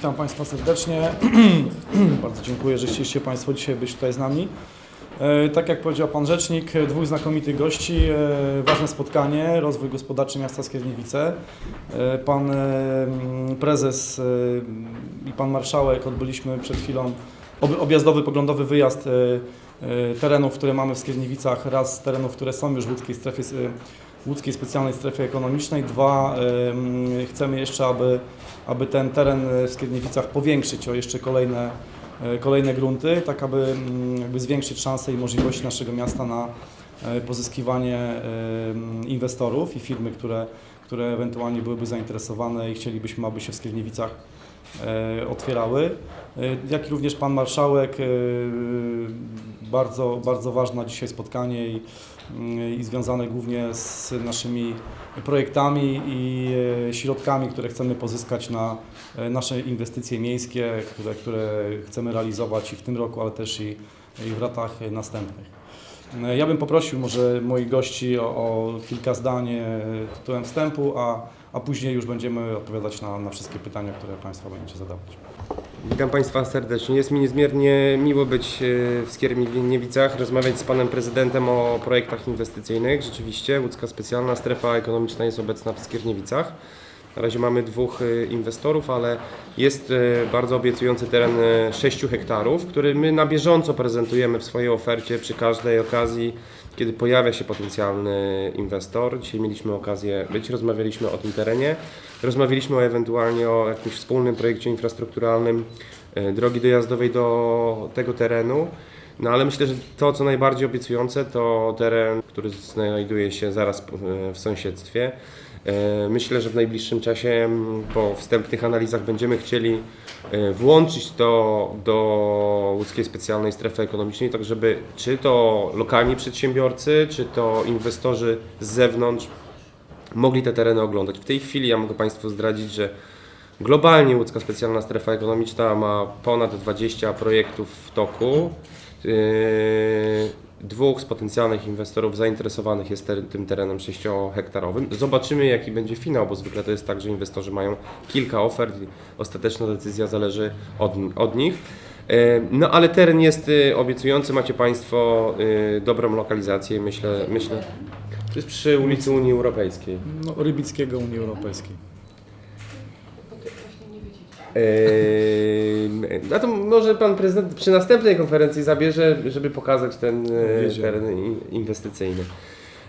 Witam Państwa serdecznie. Bardzo dziękuję, że chcieliście Państwo dzisiaj być tutaj z nami. E, Tak jak powiedział Pan Rzecznik, e, dwóch znakomitych gości, e, ważne spotkanie, rozwój gospodarczy miasta Skierniewice. Pan prezes i Pan Marszałek odbyliśmy przed chwilą ob- objazdowy, poglądowy wyjazd terenów, które mamy w Skierniewicach, raz z terenów, które są już w łódzkiej strefie, łódzkiej specjalnej strefie ekonomicznej, dwa chcemy jeszcze, aby aby ten teren e, w Skierniewicach powiększyć o jeszcze kolejne, e, kolejne grunty, tak aby mm, jakby zwiększyć szanse i możliwości naszego miasta na e, pozyskiwanie inwestorów i firmy, które, które ewentualnie byłyby zainteresowane i chcielibyśmy, aby się w Skierniewicach otwierały. Jak i również Pan Marszałek, bardzo, bardzo ważne dzisiaj spotkanie i, mm, i związane głównie z naszymi projektami i e, środkami, które chcemy pozyskać na e, nasze inwestycje miejskie, które, które chcemy realizować i w tym roku, ale też i, i w latach następnych. E, Ja bym poprosił może moich gości o, o kilka zdań tytułem wstępu, a, a później już będziemy odpowiadać na, na wszystkie pytania, które Państwo będziecie zadawać. Witam Państwa serdecznie. Jest mi niezmiernie miło być e, w Skierniewicach, rozmawiać z Panem Prezydentem o projektach inwestycyjnych. Rzeczywiście łódzka specjalna strefa ekonomiczna jest obecna w Skierniewicach. Na razie mamy dwóch e, inwestorów, ale jest e, bardzo obiecujący teren e, 6 hektarów, który my na bieżąco prezentujemy w swojej ofercie przy każdej okazji, kiedy pojawia się potencjalny inwestor. Dzisiaj mieliśmy okazję być, rozmawialiśmy o tym terenie, rozmawialiśmy o ewentualnie o jakimś wspólnym projekcie infrastrukturalnym e, drogi dojazdowej do tego terenu. No ale myślę, że to co najbardziej obiecujące to teren, który znajduje się zaraz e, w sąsiedztwie. E, Myślę, że w najbliższym czasie po wstępnych analizach będziemy chcieli e, włączyć to do łódzkiej specjalnej strefy ekonomicznej, tak żeby czy to lokalni przedsiębiorcy, czy to inwestorzy z zewnątrz mogli te tereny oglądać. W tej chwili ja mogę Państwu zdradzić, że globalnie łódzka specjalna strefa ekonomiczna ma ponad 20 projektów w toku. Dwóch z potencjalnych inwestorów zainteresowanych jest tym terenem 6-hektarowym. Zobaczymy, jaki będzie finał, bo zwykle to jest tak, że inwestorzy mają kilka ofert i ostateczna decyzja zależy od, od nich. Yy, No ale teren jest yy, obiecujący, macie Państwo yy, dobrą lokalizację, myślę, myślę. To jest przy ulicy Unii Europejskiej. No, Rybickiego Unii Europejskiej. Eee, no to może pan prezydent przy następnej konferencji zabierze, żeby pokazać ten e, Wiedział. teren inwestycyjny.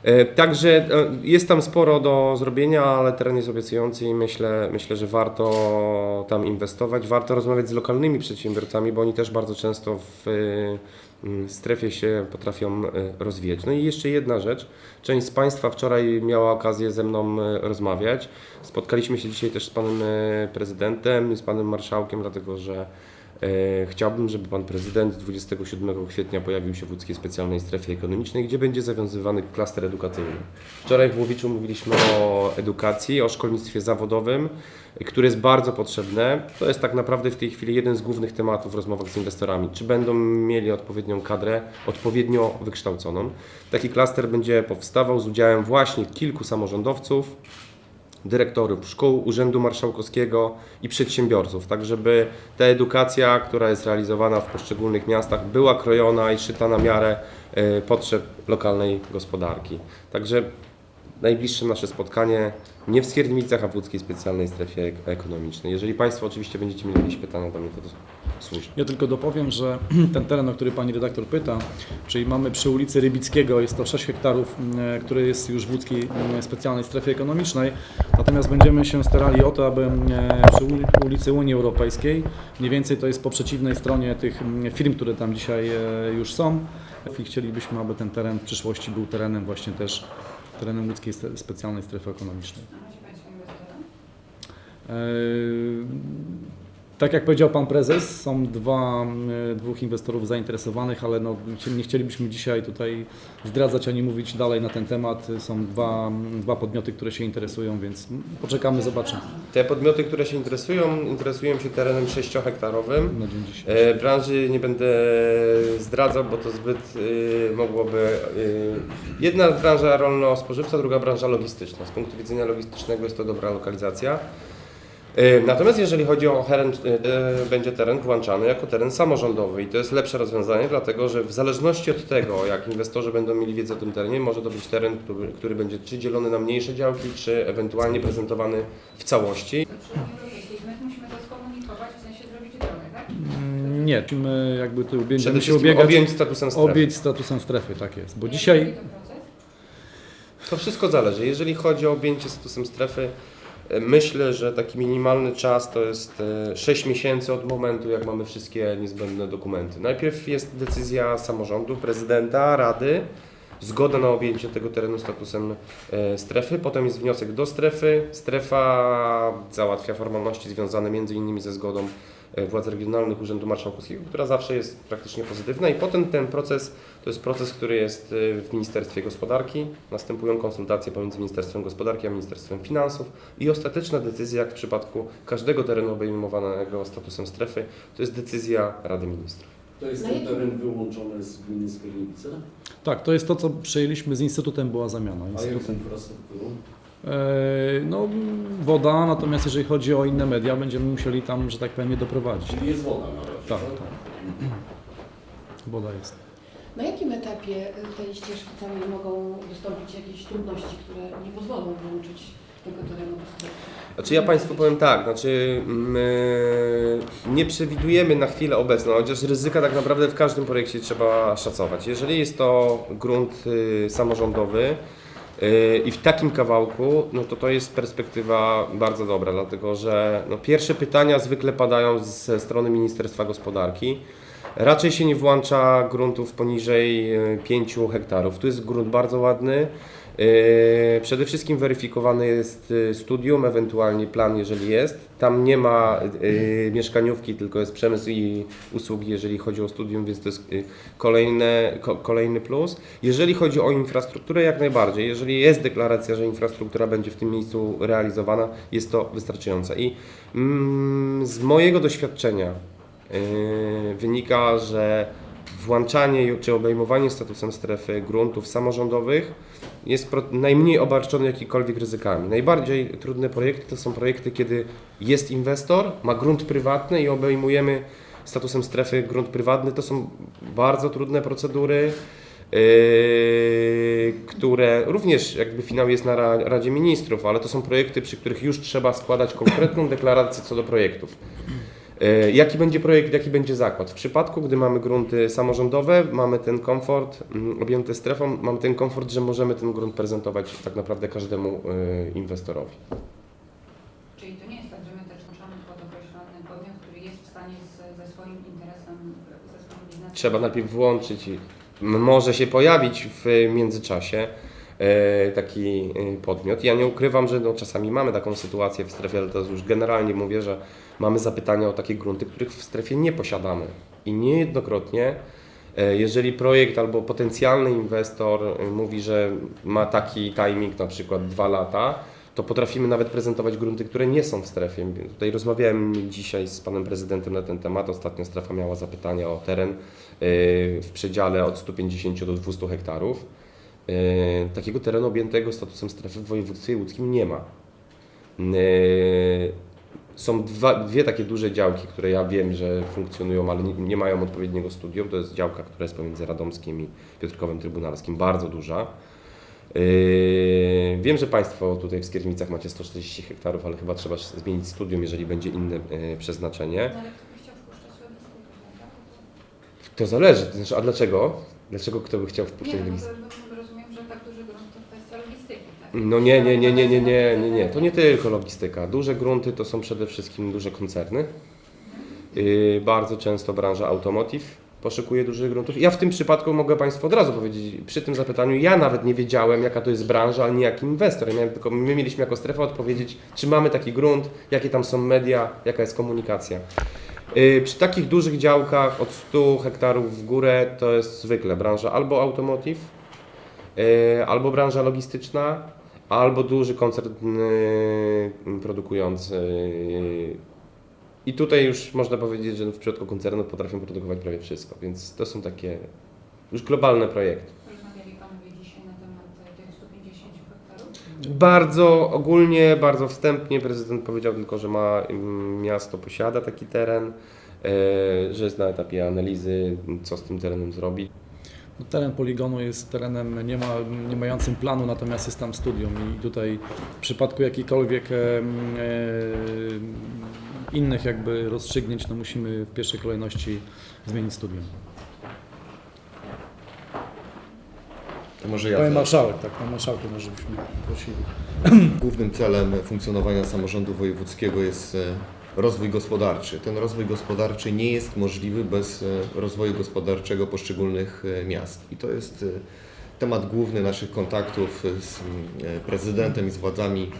E, Także e, jest tam sporo do zrobienia, ale teren jest obiecujący i myślę, myślę, że warto tam inwestować. Warto rozmawiać z lokalnymi przedsiębiorcami, bo oni też bardzo często w strefie się potrafią e, rozwijać. No i jeszcze jedna rzecz. Część z Państwa wczoraj miała okazję ze mną e, rozmawiać. Spotkaliśmy się dzisiaj też z Panem e, Prezydentem z Panem Marszałkiem, dlatego że chciałbym, żeby Pan Prezydent 27 kwietnia pojawił się w łódzkiej specjalnej strefie ekonomicznej, gdzie będzie zawiązywany klaster edukacyjny. Wczoraj w Łowiczu mówiliśmy o edukacji, o szkolnictwie zawodowym, e, które jest bardzo potrzebne. To jest tak naprawdę w tej chwili jeden z głównych tematów w rozmowach z inwestorami. Czy będą mieli odpowiednią kadrę, odpowiednio wykształconą. Taki klaster będzie powstawał z udziałem właśnie kilku samorządowców, dyrektorów szkół, Urzędu Marszałkowskiego i przedsiębiorców, tak żeby ta edukacja, która jest realizowana w poszczególnych miastach, była krojona i szyta na miarę e, potrzeb lokalnej gospodarki. Także najbliższe nasze spotkanie nie w Skierniewicach, a w łódzkiej specjalnej strefie ek- ekonomicznej. Jeżeli Państwo oczywiście będziecie mieli jakieś pytania do mnie, to, to służy. Ja tylko dopowiem, że ten teren, o który Pani redaktor pyta, czyli mamy przy ulicy Rybickiego, jest to 6 hektarów, m, które jest już w łódzkiej m, specjalnej strefie ekonomicznej, natomiast będziemy się starali o to, aby m, przy uli- ulicy Unii Europejskiej, mniej więcej to jest po przeciwnej stronie tych firm, które tam dzisiaj e, już są i chcielibyśmy, aby ten teren w przyszłości był terenem właśnie też terenem łódzkiej Spe- specjalnej strefy ekonomicznej. E, Tak jak powiedział Pan Prezes, są dwa, e, dwóch inwestorów zainteresowanych, ale no, nie chcielibyśmy dzisiaj tutaj zdradzać ani mówić dalej na ten temat. Są dwa, dwa podmioty, które się interesują, więc poczekamy, zobaczymy Te podmioty, które się interesują, interesują się terenem 6-hektarowym. na dzień dzisiejszy. E, Branży nie będę zdradzał, bo to zbyt y, mogłoby. Y, jedna branża rolno-spożywcza, druga branża logistyczna. Z punktu widzenia logistycznego jest to dobra lokalizacja. E, Natomiast jeżeli chodzi o teren, e, będzie teren włączany jako teren samorządowy i to jest lepsze rozwiązanie, dlatego że w zależności od tego, jak inwestorzy będą mieli wiedzę o tym terenie, może to być teren, który, który będzie czy dzielony na mniejsze działki, czy ewentualnie prezentowany w całości. Przy Unii Europejskiej my musimy to skomunikować, w sensie zrobić drogę, tak? Mm, Nie, my jakby tu będziemy się ubiegać objąć statusem strefy. objąć statusem strefy, tak jest. Bo dzisiaj to wszystko zależy. Jeżeli chodzi o objęcie statusem strefy, e, myślę, że taki minimalny czas to jest e, 6 miesięcy od momentu, jak mamy wszystkie niezbędne dokumenty. Najpierw jest decyzja samorządu, prezydenta, rady, zgoda na objęcie tego terenu statusem e, strefy, potem jest wniosek do strefy, strefa załatwia formalności związane innymi ze zgodą e, władz regionalnych Urzędu Marszałkowskiego, która zawsze jest praktycznie pozytywna i potem ten proces to jest proces, który jest y, w Ministerstwie Gospodarki. Następują konsultacje pomiędzy Ministerstwem Gospodarki a Ministerstwem Finansów i ostateczna decyzja, jak w przypadku każdego terenu obejmowanego statusem strefy, to jest decyzja Rady Ministrów. To jest Na ten teren wyłączony z gminy Skierniewice? tak, to jest to, co przejęliśmy z Instytutem, była zamiana. A jak z infrastrukturą? E, no, woda, natomiast jeżeli chodzi o inne media, będziemy musieli tam, że tak powiem, je doprowadzić. Czyli jest woda na razie, Tak, tak. Woda jest. Na jakim etapie tej ścieżki całej mogą wystąpić jakieś trudności, które nie pozwolą włączyć tego terenu do strefy? Znaczy ja Państwu powiem tak, znaczy my nie przewidujemy na chwilę obecną, chociaż ryzyka tak naprawdę w każdym projekcie trzeba szacować. Jeżeli jest to grunt y, samorządowy i w takim kawałku, no to to jest perspektywa bardzo dobra, dlatego że no, pierwsze pytania zwykle padają ze strony Ministerstwa Gospodarki. Raczej się nie włącza gruntów poniżej y, 5 hektarów. Tu jest grunt bardzo ładny. Yy, Przede wszystkim weryfikowane jest y, studium, ewentualnie plan, jeżeli jest. Tam nie ma y, mieszkaniówki, tylko jest przemysł i usługi, jeżeli chodzi o studium, więc to jest y, kolejne, ko, kolejny plus. Jeżeli chodzi o infrastrukturę, jak najbardziej. Jeżeli jest deklaracja, że infrastruktura będzie w tym miejscu realizowana, jest to wystarczające. I mm, z mojego doświadczenia wynika, że włączanie czy obejmowanie statusem strefy gruntów samorządowych jest najmniej obarczony jakikolwiek ryzykami. Najbardziej trudne projekty to są projekty, kiedy jest inwestor, ma grunt prywatny i obejmujemy statusem strefy grunt prywatny. To są bardzo trudne procedury, yy, które również jakby finał jest na Ra- Radzie Ministrów, ale to są projekty, przy których już trzeba składać konkretną deklarację co do projektów. E, Jaki będzie projekt, jaki będzie zakład? W przypadku, gdy mamy grunty samorządowe, mamy ten komfort mm, objęty strefą, mamy ten komfort, że możemy ten grunt prezentować tak naprawdę każdemu e, inwestorowi. Czyli to nie jest tak, że my też muszamy pod określony podmiot, który jest w stanie z, ze swoim interesem, ze swoim biznesem. Trzeba najpierw włączyć i może się pojawić w międzyczasie e, taki podmiot. Ja nie ukrywam, że no, czasami mamy taką sytuację w strefie, ale to już generalnie mówię, że mamy zapytania o takie grunty, których w strefie nie posiadamy. I niejednokrotnie, e, jeżeli projekt albo potencjalny inwestor e, mówi, że ma taki timing, na przykład dwa lata, to potrafimy nawet prezentować grunty, które nie są w strefie. Tutaj rozmawiałem dzisiaj z panem prezydentem na ten temat. Ostatnio strefa miała zapytania o teren y, w przedziale od 150 do 200 hektarów. Takiego terenu objętego statusem strefy w województwie łódzkim nie ma. Są dwa, dwie takie duże działki, które ja wiem, że funkcjonują, ale nie, nie mają odpowiedniego studium. To jest działka, która jest pomiędzy Radomskiem i Piotrkowem Trybunalskim, bardzo duża. Yy, Wiem, że Państwo tutaj w Skierniewicach macie 140 hektarów, ale chyba trzeba zmienić studium, jeżeli będzie inne yy, przeznaczenie. No? To zależy, to znaczy, a dlaczego? Dlaczego kto by chciał wpuszczać Nie, no logistykę? to, no, rozumiem, że tak duży grunt to kwestia logistyki, tak? No nie, nie, nie, nie, nie, nie, nie, nie. To nie tylko logistyka. Duże grunty to są przede wszystkim duże koncerny. Yy, bardzo często branża automotive poszukuje dużych gruntów. Ja w tym przypadku mogę Państwu od razu powiedzieć, przy tym zapytaniu, ja nawet nie wiedziałem, jaka to jest branża, ani jaki inwestor. Ja miałem tylko, my mieliśmy jako strefa odpowiedzieć, czy mamy taki grunt, jakie tam są media, jaka jest komunikacja. Yy, Przy takich dużych działkach od 100 hektarów w górę to jest zwykle branża albo automotive, yy, albo branża logistyczna, albo duży koncern yy, produkujący. yy. I tutaj już można powiedzieć, że w przypadku koncernów potrafią produkować prawie wszystko, więc to są takie już globalne projekty. Rozmawiali Panowie dzisiaj na temat e, tych 150 hektarów? Bardzo ogólnie, bardzo wstępnie prezydent powiedział tylko, że ma mm, miasto posiada taki teren, e, że jest na etapie analizy, co z tym terenem zrobić. No, Teren poligonu jest terenem nie, ma, nie mającym planu, natomiast jest tam studium i tutaj w przypadku jakichkolwiek e, e, innych jakby rozstrzygnięć, no musimy w pierwszej kolejności zmienić studium. To może ja Panie marszałek, tak, panie marszałku, może byśmy prosili. Głównym celem funkcjonowania samorządu wojewódzkiego jest e, rozwój gospodarczy. Ten rozwój gospodarczy nie jest możliwy bez e, rozwoju gospodarczego poszczególnych e, miast. I to jest e, temat główny naszych kontaktów z prezydentem i z władzami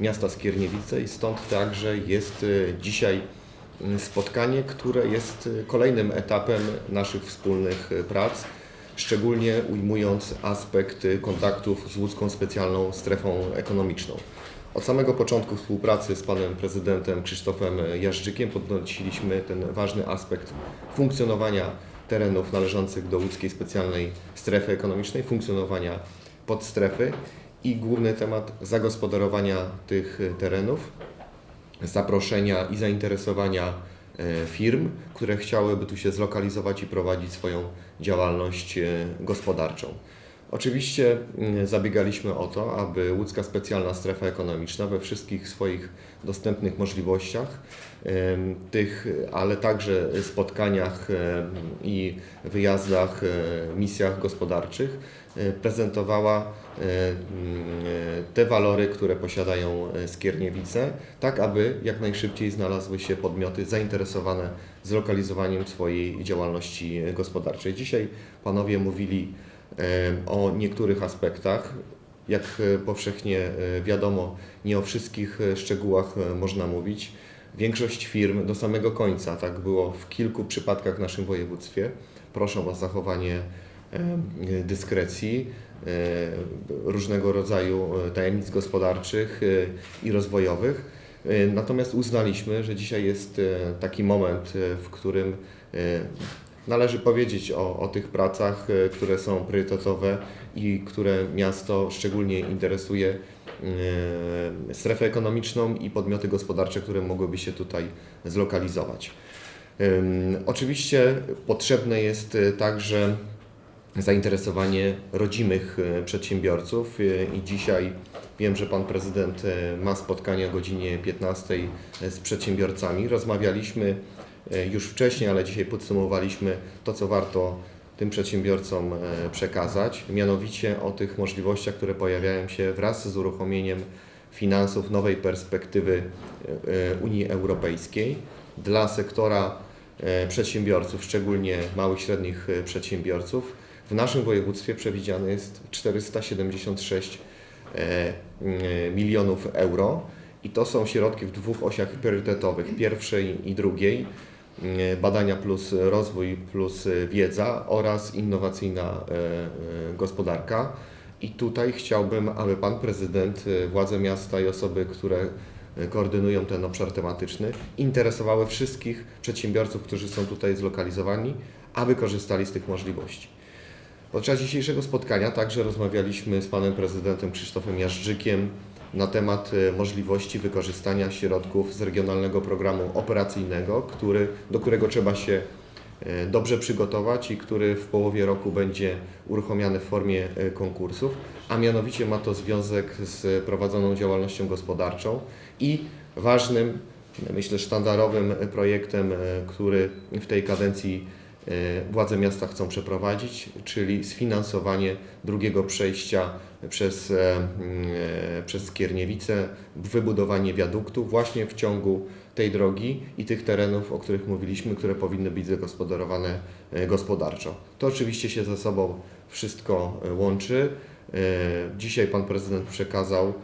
miasta Skierniewice i stąd także jest dzisiaj spotkanie, które jest kolejnym etapem naszych wspólnych prac szczególnie ujmując aspekt kontaktów z łódzką specjalną strefą ekonomiczną. Od samego początku współpracy z panem prezydentem Krzysztofem Jażdżykiem podnosiliśmy ten ważny aspekt funkcjonowania terenów należących do łódzkiej specjalnej strefy ekonomicznej, funkcjonowania podstrefy i główny temat zagospodarowania tych terenów, zaproszenia i zainteresowania e, firm, które chciałyby tu się zlokalizować i prowadzić swoją działalność e, gospodarczą. Oczywiście mm, zabiegaliśmy o to, aby łódzka specjalna strefa ekonomiczna we wszystkich swoich dostępnych możliwościach, tych, ale także spotkaniach i wyjazdach, e, misjach gospodarczych e, prezentowała e, mm, te walory, które posiadają Skierniewice, tak aby jak najszybciej znalazły się podmioty zainteresowane zlokalizowaniem swojej działalności gospodarczej. Dzisiaj panowie mówili o niektórych aspektach. Jak e, powszechnie e, wiadomo, nie o wszystkich e, szczegółach e, można mówić. Większość firm do samego końca, tak było w kilku przypadkach w naszym województwie, proszą o zachowanie e, dyskrecji, e, różnego rodzaju e, tajemnic gospodarczych e, i rozwojowych. E, Natomiast uznaliśmy, że dzisiaj jest e, taki moment, e, w którym e, należy powiedzieć o, o tych pracach, e, które są priorytetowe i które miasto szczególnie interesuje e, strefę ekonomiczną i podmioty gospodarcze, które mogłyby się tutaj zlokalizować. Oczywiście potrzebne jest e, także zainteresowanie rodzimych przedsiębiorców i dzisiaj wiem, że Pan Prezydent ma spotkanie o godzinie 15 z przedsiębiorcami. Rozmawialiśmy już wcześniej, ale dzisiaj podsumowaliśmy to, co warto tym przedsiębiorcom e, przekazać, mianowicie o tych możliwościach, które pojawiają się wraz z uruchomieniem finansów nowej perspektywy e, e, Unii Europejskiej dla sektora e, przedsiębiorców, szczególnie małych, średnich e, przedsiębiorców. W naszym województwie przewidziane jest 476 e, mm, milionów euro i to są środki w dwóch osiach priorytetowych, pierwszej i drugiej, badania plus rozwój plus e, wiedza oraz innowacyjna e, e, gospodarka. I tutaj chciałbym, aby Pan Prezydent, e, władze miasta i osoby, które e, koordynują ten obszar tematyczny, interesowały wszystkich przedsiębiorców, którzy są tutaj zlokalizowani, aby korzystali z tych możliwości. Podczas dzisiejszego spotkania także rozmawialiśmy z panem prezydentem Krzysztofem Jażdżykiem na temat e, możliwości wykorzystania środków z regionalnego programu operacyjnego, który, do którego trzeba się e, dobrze przygotować i który w połowie roku będzie uruchomiony w formie e, konkursów, a mianowicie ma to związek z prowadzoną działalnością gospodarczą i ważnym, myślę, sztandarowym projektem, który w tej kadencji władze miasta chcą przeprowadzić, czyli sfinansowanie drugiego przejścia przez, e, mm, e, przez Skierniewice, wybudowanie wiaduktu właśnie w ciągu tej drogi i tych terenów, o których mówiliśmy, które powinny być zagospodarowane e, gospodarczo. To oczywiście się ze sobą wszystko e, łączy. E, Dzisiaj Pan Prezydent przekazał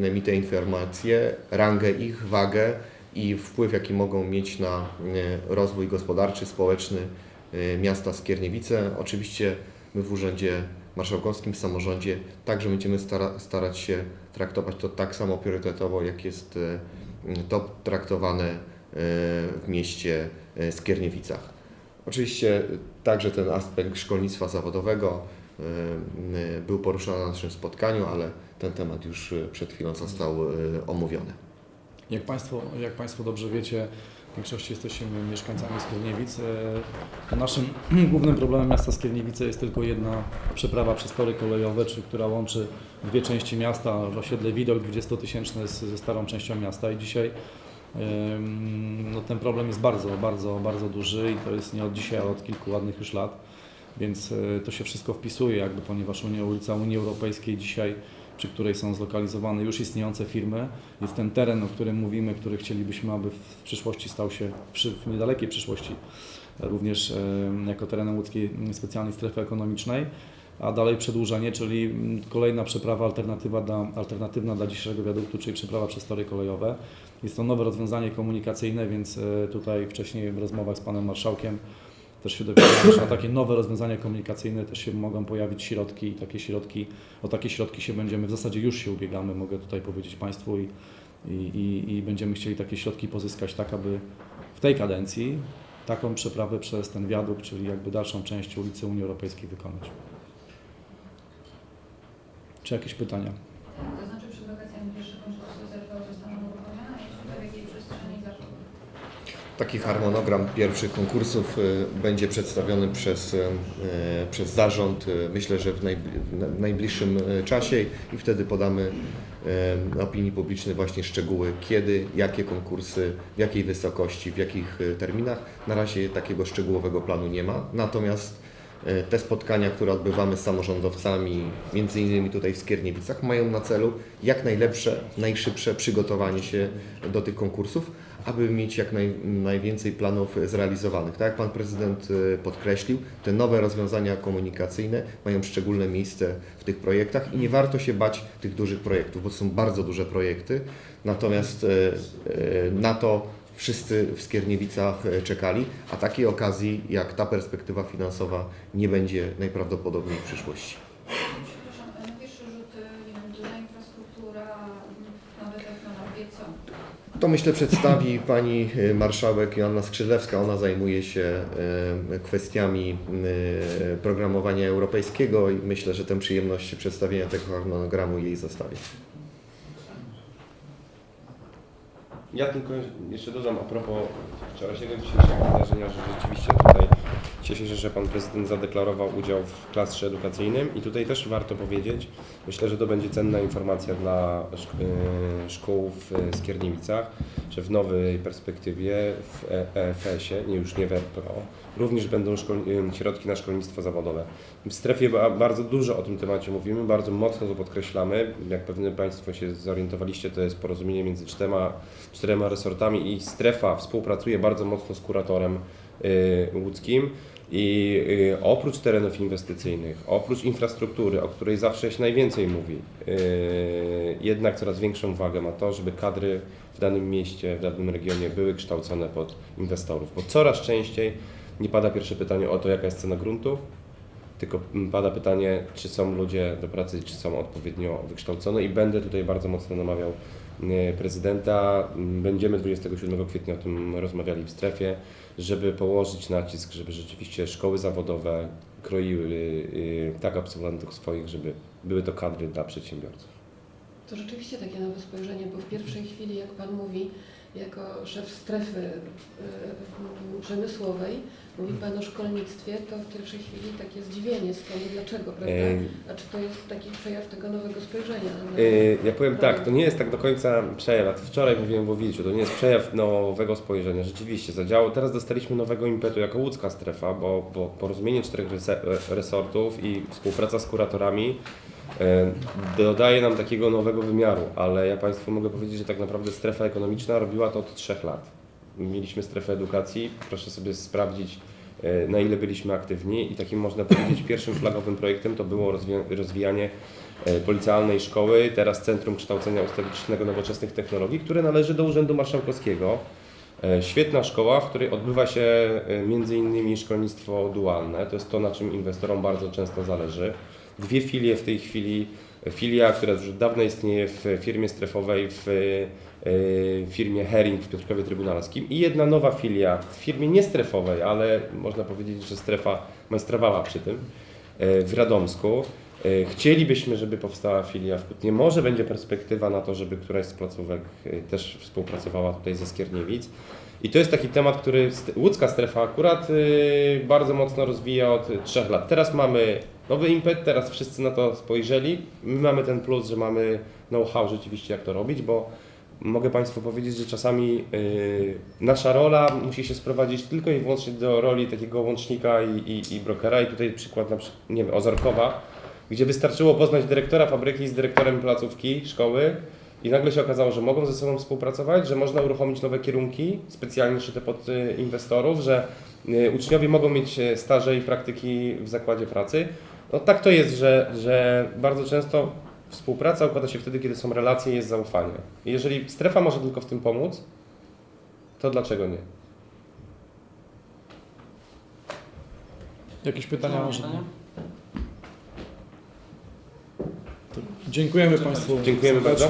e, mi te informacje, rangę ich, wagę i wpływ, jaki mogą mieć na e, rozwój gospodarczy, społeczny e, miasta Skierniewice. Oczywiście my w Urzędzie Marszałkowskim, w samorządzie także będziemy stara, starać się traktować to tak samo priorytetowo, jak jest e, to traktowane w mieście Skierniewicach. Oczywiście także ten aspekt szkolnictwa zawodowego, był poruszany na naszym spotkaniu, ale ten temat już przed chwilą został omówiony. Jak Państwo, jak państwo dobrze wiecie, w większości jesteśmy mieszkańcami Skierniewic. E, Naszym głównym problemem miasta Skierniewice jest tylko jedna przeprawa przez tory kolejowe, która łączy dwie części miasta, osiedle Widok 20-tysięczne z- ze starą częścią miasta i dzisiaj no, ten problem jest bardzo, bardzo, bardzo duży i to jest nie od dzisiaj, ale od kilku ładnych już lat, więc e, to się wszystko wpisuje jakby, ponieważ Unia, ulica Unii Europejskiej dzisiaj, przy której są zlokalizowane już istniejące firmy, jest ten teren, o którym mówimy, który chcielibyśmy, aby w przyszłości stał się, w niedalekiej przyszłości, również e, jako terenem łódzkiej specjalnej strefy ekonomicznej, a dalej przedłużenie, czyli kolejna przeprawa alternatywa dla, alternatywna dla dzisiejszego wiaduktu, czyli przeprawa przez tory kolejowe. Jest to nowe rozwiązanie komunikacyjne, więc e, tutaj wcześniej w rozmowach z Panem Marszałkiem też się dowiedziałem, że na takie nowe rozwiązania komunikacyjne też się mogą pojawić środki i takie środki, o takie środki się będziemy, w zasadzie już się ubiegamy, mogę tutaj powiedzieć Państwu i, i, i, będziemy chcieli takie środki pozyskać tak, aby w tej kadencji taką przeprawę przez ten wiadukt, czyli jakby dalszą część ulicy Unii Europejskiej wykonać. Czy jakieś pytania? To znaczy przed wakacjami pierwsze konkursy zerwały zostaną uruchomione, jeśli to w jakiej przestrzeni dla kogo? Taki harmonogram pierwszych konkursów y, będzie przedstawiony przez, y, przez zarząd, y, myślę, że w najbli- w najbliższym y, czasie i wtedy podamy y, opinii publicznej właśnie szczegóły, kiedy, jakie konkursy, w jakiej wysokości, w jakich y, terminach. Na razie takiego szczegółowego planu nie ma, natomiast y, te spotkania, które odbywamy z samorządowcami, między innymi tutaj w Skierniewicach, mają na celu jak najlepsze, najszybsze przygotowanie się do tych konkursów, aby mieć jak naj, najwięcej planów zrealizowanych. Tak jak Pan Prezydent y, podkreślił, te nowe rozwiązania komunikacyjne mają szczególne miejsce w tych projektach i nie warto się bać tych dużych projektów, bo to są bardzo duże projekty, natomiast y, y, na to wszyscy w Skierniewicach czekali, a takiej okazji jak ta perspektywa finansowa nie będzie najprawdopodobniej w przyszłości. Przepraszam, na pierwszy rzut, y, nie wiem, duża infrastruktura, m, nowe technologie, co? To myślę przedstawi pani y, marszałek Joanna Skrzydlewska. Ona zajmuje się y, kwestiami y, programowania europejskiego i myślę, że tę przyjemność przedstawienia tego harmonogramu jej zostawię. Ja tylko jeszcze dodam a propos wczorajszego dzisiejszego wydarzenia, że rzeczywiście tutaj cieszę się, że Pan Prezydent zadeklarował udział w klastrze edukacyjnym i tutaj też warto powiedzieć, myślę, że to będzie cenna informacja dla szk- y, szkół w Skierniewicach, że w nowej perspektywie w E- EFS-ie, nie już nie w RPO, również będą y, środki na szkolnictwo zawodowe. W strefie ba- bardzo dużo o tym temacie mówimy, bardzo mocno to podkreślamy. Jak pewnie Państwo się zorientowaliście, to jest porozumienie między czterema, czterema resortami i strefa współpracuje bardzo mocno z kuratorem y, łódzkim. I y, oprócz terenów inwestycyjnych, oprócz infrastruktury, o której zawsze się najwięcej mówi, y, jednak coraz większą wagę ma to, żeby kadry w danym mieście, w danym regionie były kształcone pod inwestorów. Bo coraz częściej nie pada pierwsze pytanie o to, jaka jest cena gruntu, tylko pada pytanie, czy są ludzie do pracy, czy są odpowiednio wykształcone i będę tutaj bardzo mocno namawiał prezydenta. Mm, Będziemy 27 kwietnia o tym rozmawiali w strefie, żeby położyć nacisk, żeby rzeczywiście szkoły zawodowe kroiły y, tak absolwentów swoich, żeby były to kadry dla przedsiębiorców. To rzeczywiście takie nowe spojrzenie, bo w pierwszej chwili, jak Pan mówi, jako szef strefy y, przemysłowej, mówi Pan o szkolnictwie, to w pierwszej chwili takie zdziwienie skąd, dlaczego, prawda? E, A czy to jest taki przejaw tego nowego spojrzenia? Yy, Ja powiem tak, to nie jest tak do końca przejaw. Wczoraj mówiłem w Owilciu, to nie jest przejaw nowego spojrzenia. Rzeczywiście zadziałało. Teraz dostaliśmy nowego impetu jako łódzka strefa, bo, bo porozumienie czterech resortów i współpraca z kuratorami dodaje nam takiego nowego wymiaru, ale ja Państwu mogę powiedzieć, że tak naprawdę strefa ekonomiczna robiła to od trzech lat. Mieliśmy strefę edukacji, proszę sobie sprawdzić e, na ile byliśmy aktywni i takim można powiedzieć pierwszym flagowym projektem to było rozwi- rozwijanie e, policjalnej szkoły, teraz Centrum Kształcenia Ustawicznego Nowoczesnych Technologii, które należy do Urzędu Marszałkowskiego. E, Świetna szkoła, w której odbywa się e, innymi szkolnictwo dualne. To jest to, na czym inwestorom bardzo często zależy. Dwie filie w tej chwili, filia, która już od dawna istnieje w firmie strefowej w e, firmie Hering w Piotrkowie Trybunalskim i jedna nowa filia w firmie niestrefowej, ale można powiedzieć, że strefa majstrowała przy tym, e, w Radomsku. E, Chcielibyśmy, żeby powstała filia w Kutnie. Może będzie perspektywa na to, żeby któraś z placówek też współpracowała tutaj ze Skierniewic. I to jest taki temat, który łódzka strefa akurat bardzo mocno rozwija od trzech lat. Teraz mamy nowy impet, teraz wszyscy na to spojrzeli. My mamy ten plus, że mamy know-how rzeczywiście jak to robić, bo mogę Państwu powiedzieć, że czasami y, nasza rola musi się sprowadzić tylko i wyłącznie do roli takiego łącznika i, i, i brokera. I tutaj przykład na przykład, nie wiem, Ozorkowa, gdzie wystarczyło poznać dyrektora fabryki z dyrektorem placówki, szkoły i nagle się okazało, że mogą ze sobą współpracować, że można uruchomić nowe kierunki specjalnie szyte pod y, inwestorów, że y, uczniowie mogą mieć y, staże i praktyki w zakładzie pracy. No tak to jest, że, że bardzo często współpraca układa się wtedy, kiedy są relacje i jest zaufanie. I jeżeli strefa może tylko w tym pomóc, to dlaczego nie? Jakieś pytania może? Dziękujemy Państwu Dziękujemy bardzo.